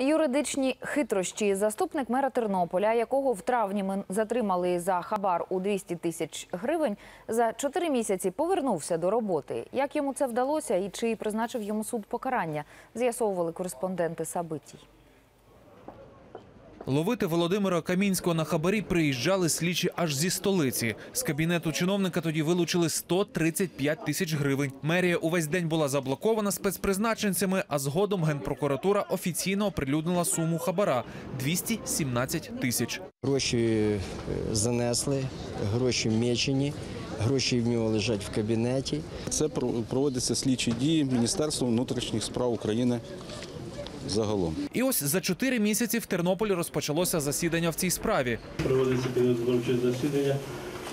Юридичні хитрощі. Заступник мера Тернополя, якого в травні ми затримали за хабар у 200 тисяч гривень, за чотири місяці повернувся до роботи. Як йому це вдалося і чи призначив йому суд покарання, з'ясовували кореспонденти Сабитій. Ловити Володимира Камінського на хабарі приїжджали слідчі аж зі столиці. З кабінету чиновника тоді вилучили 135 тисяч гривень. Мерія увесь день була заблокована спецпризначенцями, а згодом генпрокуратура офіційно оприлюднила суму хабара 217 тисяч. Гроші е, занесли, гроші мечені, гроші в нього лежать в кабінеті. Це про- проводяться слідчі дії Міністерства внутрішніх справ України загалом. І ось за чотири місяці в Тернополі розпочалося засідання в цій справі. Проводиться підготовче засідання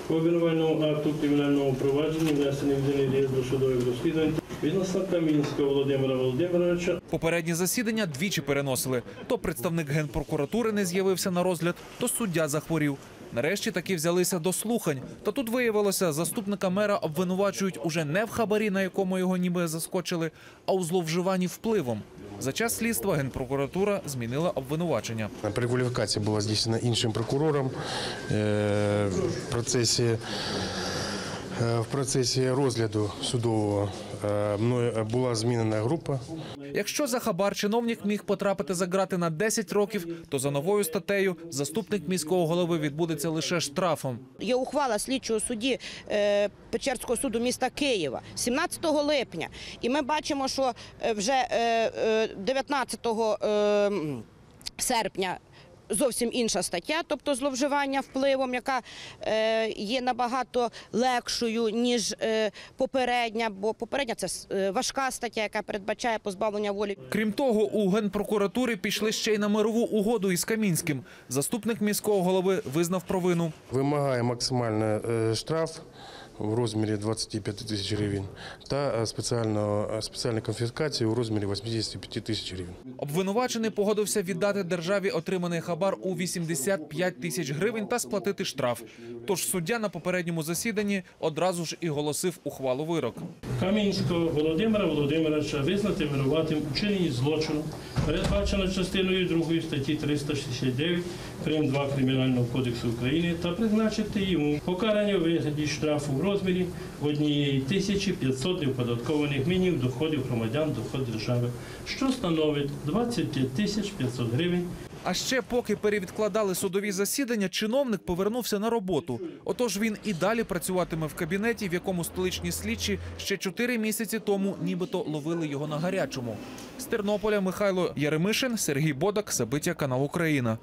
по обвинувальному акту кримінальному провадженні, внесені в єдиний реєстр досудових розслідувань відносно Камінського Володимира Володимировича Попередні засідання двічі переносили. То представник генпрокуратури не з'явився на розгляд, то суддя захворів. Нарешті таки взялися до слухань. Та тут виявилося, заступника мера обвинувачують уже не в хабарі, на якому його ніби заскочили, а у зловживанні впливом. За час слідства генпрокуратура змінила обвинувачення. Перекваліфікація була здійснена іншим прокурором Е, в процесі. Е, В процесі розгляду судового е, мною була змінена група. Якщо за хабар чиновник міг потрапити за ґрати на 10 років, то за новою статтею заступник міського голови відбудеться лише штрафом. Є ухвала слідчого судді е, Печерського суду міста Києва 17 липня. І ми бачимо, що е, вже е, е, 19 е, серпня. Зовсім інша стаття, тобто зловживання впливом, яка е, є набагато легшою ніж е, попередня, бо попередня це е, важка стаття, яка передбачає позбавлення волі. Крім того, у генпрокуратурі пішли ще й на мирову угоду із Камінським. Заступник міського голови визнав провину. Вимагає максимальний штраф в розмірі 25 тисяч гривень та е, е, у розмірі 85 тисяч гривень. Обвинувачений погодився віддати державі отриманий хабар у 85 тисяч гривень та сплатити штраф. Тож суддя на попередньому засіданні одразу ж і голосив ухвалу вирок. Камінського Володимира Володимировича визнати винуватим у чиненні злочину, передбачено частиною 2 статті 369 Крим 2 Кримінального кодексу України та призначити йому покарання у вигляді штрафу в розмірі однієї тисячі 500 неоподаткованих мінімум доходів громадян доход держави, що становить 25 тисяч 500 гривень А ще поки перевідкладали судові засідання, чиновник повернувся на роботу. Отож він і далі працюватиме в кабінеті, в якому столичні слідчі ще чотири місяці тому нібито ловили його на гарячому. З Тернополя Михайло Яремишин, Сергій Бодак, Забиття канал Україна.